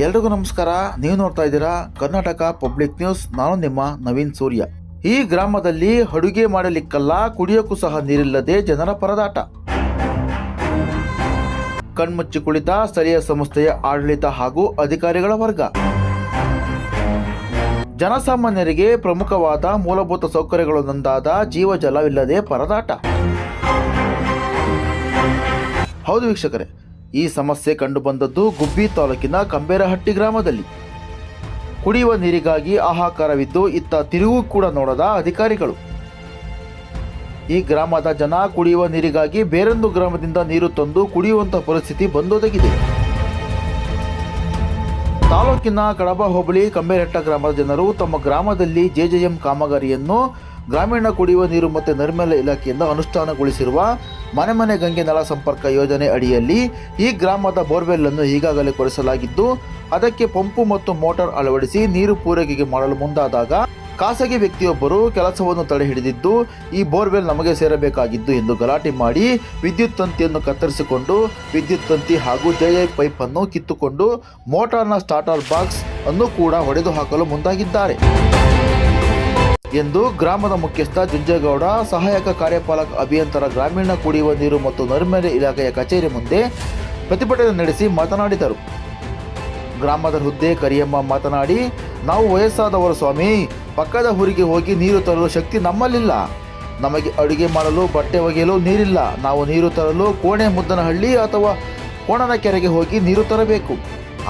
ಎಲ್ರಿಗೂ ನಮಸ್ಕಾರ. ನೀವು ನೋಡ್ತಾ ಇದ್ದೀರಾ ಕರ್ನಾಟಕ ಪಬ್ಲಿಕ್ ನ್ಯೂಸ್. ನಾನು ನಿಮ್ಮ ನವೀನ್ ಸೂರ್ಯ. ಈ ಗ್ರಾಮದಲ್ಲಿ ಅಡುಗೆ ಮಾಡಲಿಕ್ಕಲ್ಲ, ಕುಡಿಯೋಕ್ಕೂ ಸಹ ನೀರಿಲ್ಲದೆ ಜನರ ಪರದಾಟ. ಕಣ್ಮುಚ್ಚಿ ಕುಳಿತ ಸ್ಥಳೀಯ ಸಂಸ್ಥೆಯ ಆಡಳಿತ ಹಾಗೂ ಅಧಿಕಾರಿಗಳ ವರ್ಗ. ಜನಸಾಮಾನ್ಯರಿಗೆ ಪ್ರಮುಖವಾದ ಮೂಲಭೂತ ಸೌಕರ್ಯಗಳನ್ನೊಂದಾದ ಜೀವಜಲವಿಲ್ಲದೆ ಪರದಾಟ. ಹೌದು ವೀಕ್ಷಕರೇ ಈ ಸಮಸ್ಯೆ ಕಂಡುಬಂದದ್ದು ಗುಬ್ಬಿ ತಾಲೂಕಿನ ಕಂಬೇರಹಟ್ಟಿ ಗ್ರಾಮದಲ್ಲಿ. ಕುಡಿಯುವ ನೀರಿಗಾಗಿ ಹಾಹಾಕಾರವಿದ್ದು ಇತ್ತ ತಿರುವು ಕೂಡ ನೋಡದ ಅಧಿಕಾರಿಗಳು. ಈ ಗ್ರಾಮದ ಜನ ಕುಡಿಯುವ ನೀರಿಗಾಗಿ ಬೇರೊಂದು ಗ್ರಾಮದಿಂದ ನೀರು ತಂದು ಕುಡಿಯುವಂತಹ ಪರಿಸ್ಥಿತಿ ಬಂದೊದಗಿದೆ. ತಾಲೂಕಿನ ಕಡಬ ಹೋಬಳಿ ಕಂಬೇರಟ್ಟ ಗ್ರಾಮದ ಜನರು ತಮ್ಮ ಗ್ರಾಮದಲ್ಲಿ ಜೆಜೆಎಂ ಕಾಮಗಾರಿಯನ್ನು ಗ್ರಾಮೀಣ ಕುಡಿಯುವ ನೀರು ಮತ್ತು ನೈರ್ಮಲ್ಯ ಇಲಾಖೆಯಿಂದ ಅನುಷ್ಠಾನಗೊಳಿಸಿರುವ ಮನೆ ಮನೆ ಗಂಗೆ ನಳ ಸಂಪರ್ಕ ಯೋಜನೆ ಅಡಿಯಲ್ಲಿ ಈ ಗ್ರಾಮದ ಬೋರ್ವೆಲ್ ಅನ್ನು ಈಗಾಗಲೇ ಕೊರೆಸಲಾಗಿದ್ದು, ಅದಕ್ಕೆ ಪಂಪು ಮತ್ತು ಮೋಟಾರ್ ಅಳವಡಿಸಿ ನೀರು ಪೂರೈಕೆಗೆ ಮಾಡಲು ಮುಂದಾದಾಗ ಖಾಸಗಿ ವ್ಯಕ್ತಿಯೊಬ್ಬರು ಕೆಲಸವನ್ನು ತಡೆ ಹಿಡಿದಿದ್ದು, ಈ ಬೋರ್ವೆಲ್ ನಮಗೆ ಸೇರಬೇಕಾಗಿದ್ದು ಎಂದು ಗಲಾಟೆ ಮಾಡಿ ವಿದ್ಯುತ್ ತಂತಿಯನ್ನು ಕತ್ತರಿಸಿಕೊಂಡು, ವಿದ್ಯುತ್ ತಂತಿ ಹಾಗೂ ಜೆಐ ಪೈಪ್ ಅನ್ನು ಕಿತ್ತುಕೊಂಡು ಮೋಟಾರ್ನ ಸ್ಟಾರ್ಟರ್ ಬಾಕ್ಸ್ ಅನ್ನು ಕೂಡ ಹೊಡೆದು ಹಾಕಲು ಮುಂದಾಗಿದ್ದಾರೆ. ಎಂದು ಗ್ರಾಮದ ಮುಖ್ಯಸ್ಥ ಜುಂಜೇಗೌಡ, ಸಹಾಯಕ ಕಾರ್ಯಪಾಲಕ ಅಭಿಯಂತರ ಗ್ರಾಮೀಣ ಕುಡಿಯುವ ನೀರು ಮತ್ತು ನೈರ್ಮಲ್ಯ ಇಲಾಖೆಯ ಕಚೇರಿ ಮುಂದೆ ಪ್ರತಿಭಟನೆ ನಡೆಸಿ ಮಾತನಾಡಿದರು. ಗ್ರಾಮದ ಹುದ್ದೆ ಕರಿಯಮ್ಮ ಮಾತನಾಡಿ, ನಾವು ವಯಸ್ಸಾದವರು ಸ್ವಾಮಿ, ಪಕ್ಕದ ಊರಿಗೆ ಹೋಗಿ ನೀರು ತರಲು ಶಕ್ತಿ ನಮ್ಮಲ್ಲಿಲ್ಲ. ನಮಗೆ ಅಡುಗೆ ಮಾಡಲು, ಬಟ್ಟೆ ಒಗೆಯಲು ನೀರಿಲ್ಲ. ನಾವು ನೀರು ತರಲು ಕೋಣೆ ಮುದ್ದನಹಳ್ಳಿ ಅಥವಾ ಕೋಣನ ಕೆರೆಗೆ ಹೋಗಿ ನೀರು ತರಬೇಕು.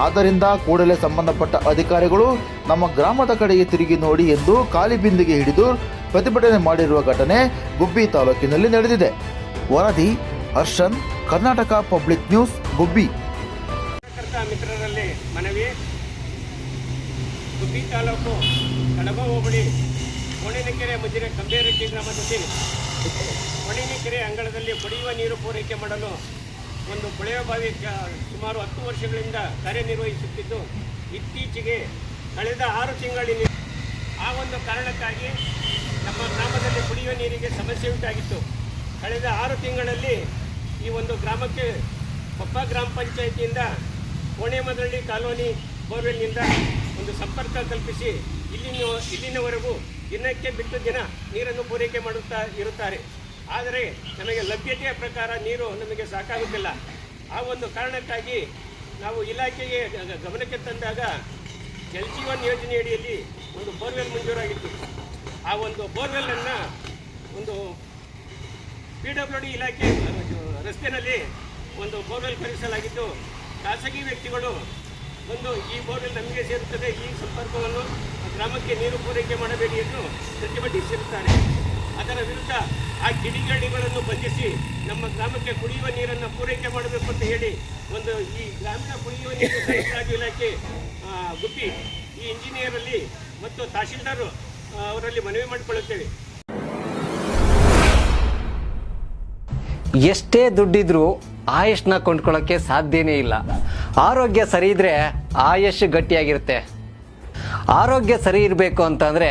ಆದ್ದರಿಂದ ಕೂಡಲೇ ಸಂಬಂಧಪಟ್ಟ ಅಧಿಕಾರಿಗಳು ನಮ್ಮ ಗ್ರಾಮದ ಕಡೆಗೆ ತಿರುಗಿ ನೋಡಿ ಎಂದು ಖಾಲಿ ಬಿಂದಿಗೆ ಹಿಡಿದು ಪ್ರತಿಭಟನೆ ಮಾಡಿರುವ ಘಟನೆ ಗುಬ್ಬಿ ತಾಲೂಕಿನಲ್ಲಿ ನಡೆದಿದೆ. ವರದಿ, ಹರ್ಷನ್, ಕರ್ನಾಟಕ ಪಬ್ಲಿಕ್ ನ್ಯೂಸ್, ಗುಬ್ಬಿ. ಮಿತ್ರರಲ್ಲಿ ಮನವಿ. ಗುಬ್ಬಿ ತಾಲೂಕು ಕಡಬ ಹೋಬಳಿ, ಕೋಣಿನಕೆರೆ ಮುಜಿರೆ ಕಂಬೇರೆಡ್ಡಿ ಗ್ರಾಮದಲ್ಲಿ ಕೋಣಿನಕೆರೆ ಅಂಗಳದಲ್ಲಿ ಕುಡಿಯುವ ನೀರು ಪೂರೈಕೆ ಮಾಡಲು ಒಂದು ಕೊಳೆಯ ಬಾವಿ ಕ- ಸುಮಾರು ಹತ್ತು ವರ್ಷಗಳಿಂದ ಕಾರ್ಯನಿರ್ವಹಿಸುತ್ತಿದ್ದು, ಇತ್ತೀಚೆಗೆ ಕಳೆದ ಆರು ತಿಂಗಳಿನ ಆ ಒಂದು ಕಾರಣಕ್ಕಾಗಿ ನಮ್ಮ ಗ್ರಾಮದಲ್ಲಿ ಕುಡಿಯುವ ನೀರಿಗೆ ಸಮಸ್ಯೆ ಉಂಟಾಗಿತ್ತು. ಕಳೆದ ಆರು ತಿಂಗಳಲ್ಲಿ ಈ ಒಂದು ಗ್ರಾಮಕ್ಕೆ ಕೊಪ್ಪ ಗ್ರಾಮ ಪಂಚಾಯಿತಿಯಿಂದ ಕೋಣೆಮದಳ್ಳಿ ಕಾಲೋನಿ ಬೋರ್ವೆಲ್ನಿಂದ ಒಂದು ಸಂಪರ್ಕ ಕಲ್ಪಿಸಿ ಇಲ್ಲಿನ, ಇಲ್ಲಿನವರೆಗೂ ದಿನಕ್ಕೆ ಬಿಟ್ಟು ದಿನ ನೀರನ್ನು ಪೂರೈಕೆ ಮಾಡುತ್ತಾ ಇರುತ್ತಾರೆ. ಆದರೆ ನಮಗೆ ಲಭ್ಯತೆಯ ಪ್ರಕಾರ ನೀರು ನಮಗೆ ಸಾಕಾಗುತ್ತಿಲ್ಲ. ಆ ಒಂದು ಕಾರಣಕ್ಕಾಗಿ ನಾವು ಇಲಾಖೆಗೆ ಗಮನಕ್ಕೆ ತಂದಾಗ ಜಲ್ ಜೀವನ್ ಯೋಜನೆಯಡಿಯಲ್ಲಿ ಒಂದು ಬೋರ್ವೆಲ್ ಮಂಜೂರಾಗಿತ್ತು. ಆ ಒಂದು ಬೋರ್ವೆಲ್ಲನ್ನು ಒಂದು ಪಿ ಡಬ್ಲ್ಯೂ ಡಿ ಇಲಾಖೆ ರಸ್ತೆಯಲ್ಲಿ ಒಂದು ಬೋರ್ವೆಲ್ ಖರೀದಿಸಲಾಗಿದ್ದು ಖಾಸಗಿ ವ್ಯಕ್ತಿಗಳು ಒಂದು ಈ ಬೋರ್ವೆಲ್ ನಮಗೆ ಸೇರುತ್ತದೆ, ಈ ಸಂಪರ್ಕವನ್ನು ಗ್ರಾಮಕ್ಕೆ ನೀರು ಪೂರೈಕೆ ಮಾಡಬೇಡಿ ಎಂದು ಪ್ರತಿಭಟಿಸಿರುತ್ತಾರೆ. ಅದರ ವಿರುದ್ಧ ಆ ಕಿಡಿಗೇಡಿಗಳನ್ನು ಬಂಧಿಸಿ ನಮ್ಮ ಗ್ರಾಮಕ್ಕೆ ಕುಡಿಯುವ ನೀರನ್ನು ಪೂರೈಕೆ ಮಾಡಬೇಕು ಅಂತ ಹೇಳಿ ಒಂದು ಈ ಗ್ರಾಮೀಣ ಕುಡಿಯುವ ನೀರು ಸರಬರಾಜು ಇಲಾಖೆ ಗುಪ್ಪಿ ಈ ಈ ಇಂಜಿನಿಯರಲ್ಲಿ ಮತ್ತು ತಹಶೀಲ್ದಾರ್ ಅವರಲ್ಲಿ ಮನವಿ ಮಾಡಿಕೊಳ್ಳುತ್ತೇವೆ. ಎಷ್ಟೇ ದುಡ್ಡಿದ್ರೂ ಆಯುಷ್ನ ಕೊಂಡ್ಕೊಳ್ಳೋಕ್ಕೆ ಸಾಧ್ಯನೇ ಇಲ್ಲ. ಆರೋಗ್ಯ ಸರಿ ಇದ್ರೆ ಆಯುಷ್ ಗಟ್ಟಿಯಾಗಿರುತ್ತೆ. ಆರೋಗ್ಯ ಸರಿ ಇರಬೇಕು ಅಂತಂದ್ರೆ